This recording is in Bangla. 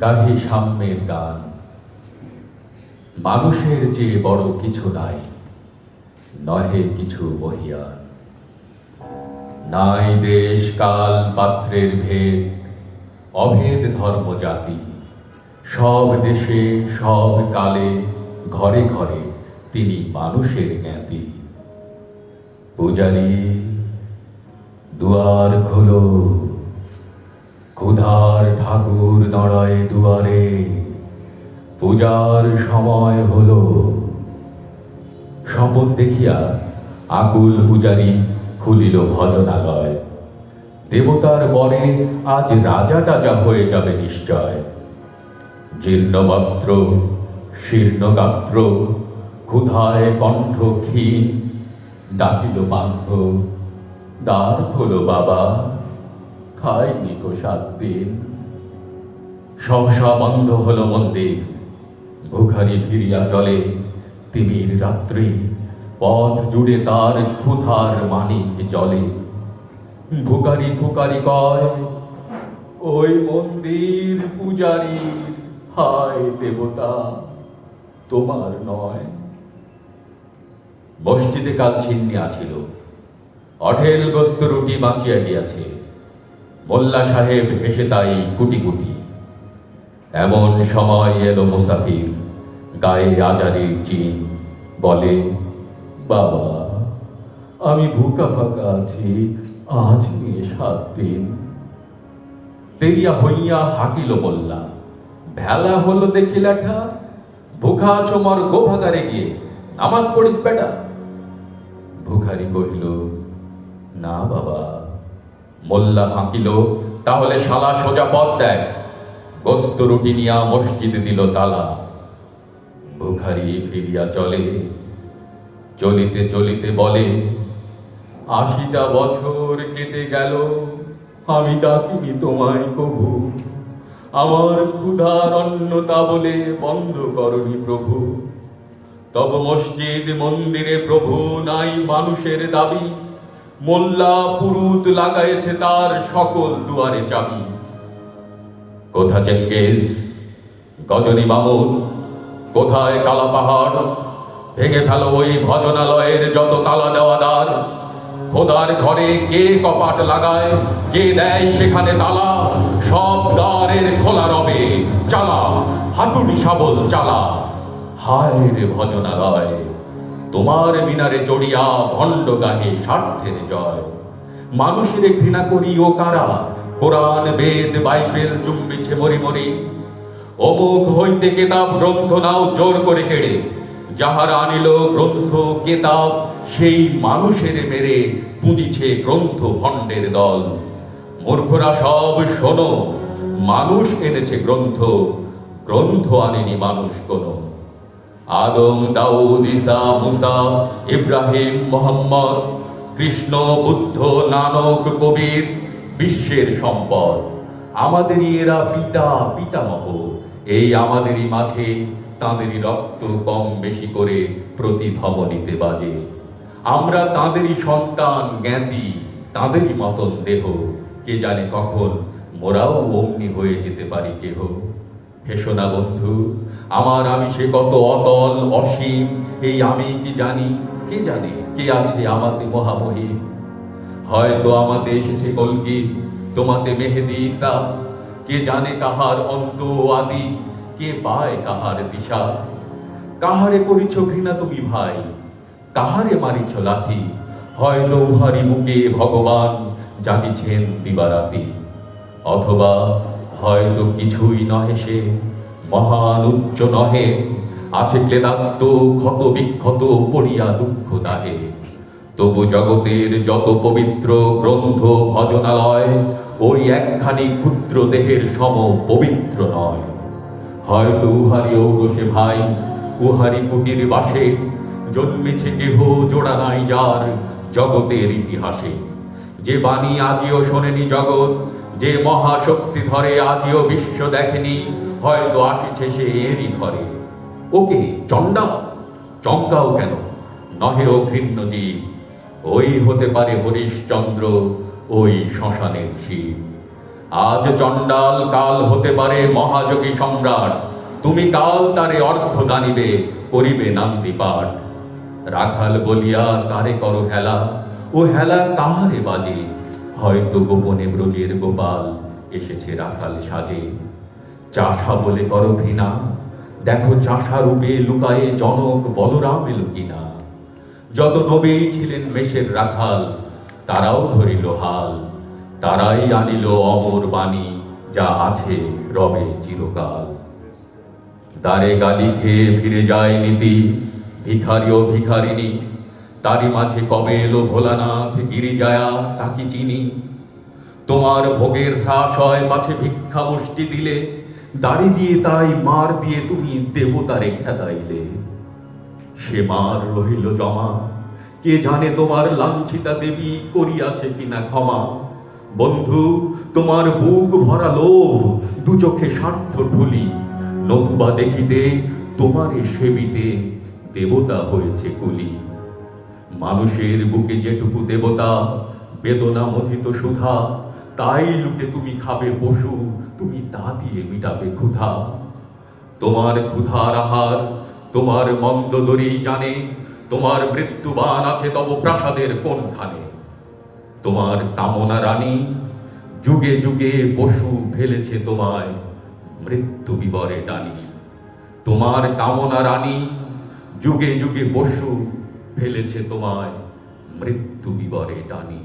গাহি সাম্যের গান। মানুষের চেয়ে বড় কিছু নাই, নহে কিছু বহিয়ান। নাই দেশ, কাল, পাত্রের ভেদ, অভেদ ধর্ম জাতি। সব দেশে, সব কালে, ঘরে ঘরে তিনি মানুষের জ্ঞাতি। পূজারী দুয়ার খোলো। ক্ষুধার ঠাকুর দাঁড়ায় দুয়ারে। পূজার সময় হলো। স্বপন দেখিয়া আকুল পূজারী খুলিল ভজনালয়। দেবতার বরে আজ রাজাটা যা হয়ে যাবে নিশ্চয়। জীর্ণ বস্ত্র, শীর্ণ গাত্র, ক্ষুধায় কণ্ঠ ক্ষীণ, ডাকিল পান্থ। দ্বার খোলো বাবা খায়নি গো সাত দিন। সহসা বন্ধ হলো মন্দির ভুখারি ফিরিয়া চলে তিমির রাত্রি, পথ জুড়ে তার ক্ষুধার মানিক জলে ভুকারি ফুকারি কয়, ওই মন্দির পূজারীর হায় দেবতা, তোমার নয়? মসজিদে কাল ছিন্নি আছিল অঢেল গোস্ত রুটি বাঁচিয়া গিয়াছে। মোল্লা সাহেব হেসে তাই কুটি কুটি এমন সময় এলো মুসাফির, গায়ে আজারির চিন। বলে, বাবা, আমি ভুকা ফাঁকা আছি, আজ নিয়ে সাত দিন। তেরিয়া হইয়া হাকিল মোল্লা, ভেলা হলো দেখি লেখা ভুখা আছো মর গোভাগারে গিয়ে, নামাজ পড়িস বেটা? ভুখারি কহিল না বাবা। মোল্লা ফাঁকিল, তাহলে শালা সোজা পথ দেখ। গোস্ত রুটি নিয়া মসজিদে দিল তালা। ভুখারি ফিরিয়া চলে, চলিতে চলিতে বলে, আশিটা বছর কেটে গেল, আমি ডাকিনি তোমায় কবু। আমার ক্ষুধার অন্নতা বলে বন্ধ করনি প্রভু। তব মসজিদ মন্দিরে প্রভু নাই মানুষের দাবি। মোল্লা পুরুত লাগাইছে তার সকল দুয়ারে চাবি। কোথা চেঙ্গেজ গজনী মামুন, কোথায় কালা পাহাড়? ভেঙে ফেলো ওই ভজনালয়ের যত তালা দেওয়া দ্বার খোদার ঘরে কে কপাট লাগায়? কে দেয় সেখানে তালা? সব দ্বারের খোলা রবে, চালা, হাতুড়ি শাবল চালা। হায় রে ভজনালয়! তোমার মিনারে চড়িয়া ভণ্ড গাহে স্বার্থের জয়। মানুষের ঘৃণা করি ও কারা? কোরআন, বেদ, বাইবেল চুম্বিছে মরি মরি। অমুক হইতে কেতাব গ্রন্থ নাও জোর করে কেড়ে। যাহারা আনিল গ্রন্থ, কেতাব, সেই মানুষের মেরে পুঁজিছে গ্রন্থ ভণ্ডের দল। মূর্খরা সব শোনো, মানুষ এনেছে গ্রন্থ গ্রন্থ আনেনি মানুষ কোনো। আদম দাউদ, ঈসা, মুসা, ইব্রাহিম, মোহাম্মদ, কৃষ্ণ, বুদ্ধ, নানক, কবির, বিশ্বের সম্পদ। আমাদেরই এরা পিতা, পিতামহ। এই আমাদেরই মাঝে তাঁদেরই রক্ত কম বেশি করে প্রতিধমনীতে বাজে। আমরা তাঁদেরই সন্তান, জ্ঞাতি, তাঁদেরই মতন দেহ। কে জানে কখন মোরাও অগ্নি হয়ে যেতে পারি কেহ? হেসো না বন্ধু, আমার আমি সে কত অতল, অসীম, এই আমি কি জানি? কে জানে? কে আছে আমাতে মহামহিম হয়তো আমাতে এসেছে কলকি, তোমাতে মেহেদি ঈসা। কে জানে কাহার অন্ত আদি, কে পায় কাহার দিশা? কাহারে করিছ ঘৃণা তুমি ভাই? কাহারে মারিছ লাথি? হয়তো উহারি বুকে ভগবান জাগিছেন দিবারাতি। অথবা হয়তো কিছুই নহে সে। মহান উচ্চ নহে, আছে ক্লেদাত্ত ক্ষত বিক্ষত, পড়িয়া দুঃখ দাহে। তবু জগতের যত পবিত্র গ্রন্থ ভজনালয়, ওই একখানি ক্ষুদ্র দেহের সম পবিত্র নয়। হয়তো উহারি ঔরসে ভাই উহারি কুটির বাসে, জন্মেছে কেহ জোড়া নাই যার জগতের ইতিহাসে। যে বাণী আজিও শোনেনি জগৎ যে মহাশক্তি ধরে আজিও বিশ্ব দেখেনি, হয়তো আসিছে সে এরই ঘরে। ওকে চণ্ডা চমকাও কেন? নহে ও ঘৃণ্য জীব, ওই হতে পারে হরিশচন্দ্র ওই শ্মশানের শিব। আজ চণ্ডাল কাল হতে পারে মহাযোগী সম্রাট, তুমি কাল তারে অর্ঘ দানিবে, করিবে নান্দি পাঠ। রাখাল বলিয়া, কারে করো হেলা? ও হেলা কাহারে বাজে? হয়তো গোপনে ব্রজের গোপাল এসেছে রাখাল সাজে। চাষা বলে করো ঘৃণা, দেখো চাষা রূপে লুকায়ে জনক বলরাম এলো কিনা। যত নবী ছিলেন মেষের রাখাল, তারাও ধরিল হাল। তারাই আনিল অমর বাণী, যা আছে রবে চিরকাল। দ্বারে গালি খেয়ে ফিরে যায় নীতি, ভিখারি ও ভিখারিনী তারই মাঝে কবে এলো ভোলানাথ, গিরিজায়া, তাকি চিনি। তোমার ভোগের হ্রাস হয়, পাছে ভিক্ষা মুষ্টি দিলে। দাড়ি দিয়ে তাই, মার দিয়ে তুমি দেবতারে খেদাইলে সে মার রহিল জমা। কে জানে তোমার লাঞ্ছিতা দেবী করিয়াছে কিনা ক্ষমা। বন্ধু, তোমার বুক ভরা লোভ, দু চোখে স্বার্থ ঢুলি। নতুবা দেখিতে তোমারে সেবিতে দেবতা হয়েছে কুলি। মানুষের বুকে যেটুকু দেবতা, বেদনা মথিত সুধা, তাই লুটে তুমি খাবে পশু, তুমি তা দিয়ে মিটাবে ক্ষুধা। তোমার ক্ষুধার আহার, তোমার মন্দ জানে, তোমার মৃত্যুবান আছে তব প্রাসাদের কোনখানে। তোমার কামনা রানী, যুগে যুগে পশু ফেলেছে তোমায়, মৃত্যু বিবরে টানি। তোমার কামনা রানী, যুগে যুগে পশু ফেলেছে তোমায় মৃত্যু বিবরে টানি।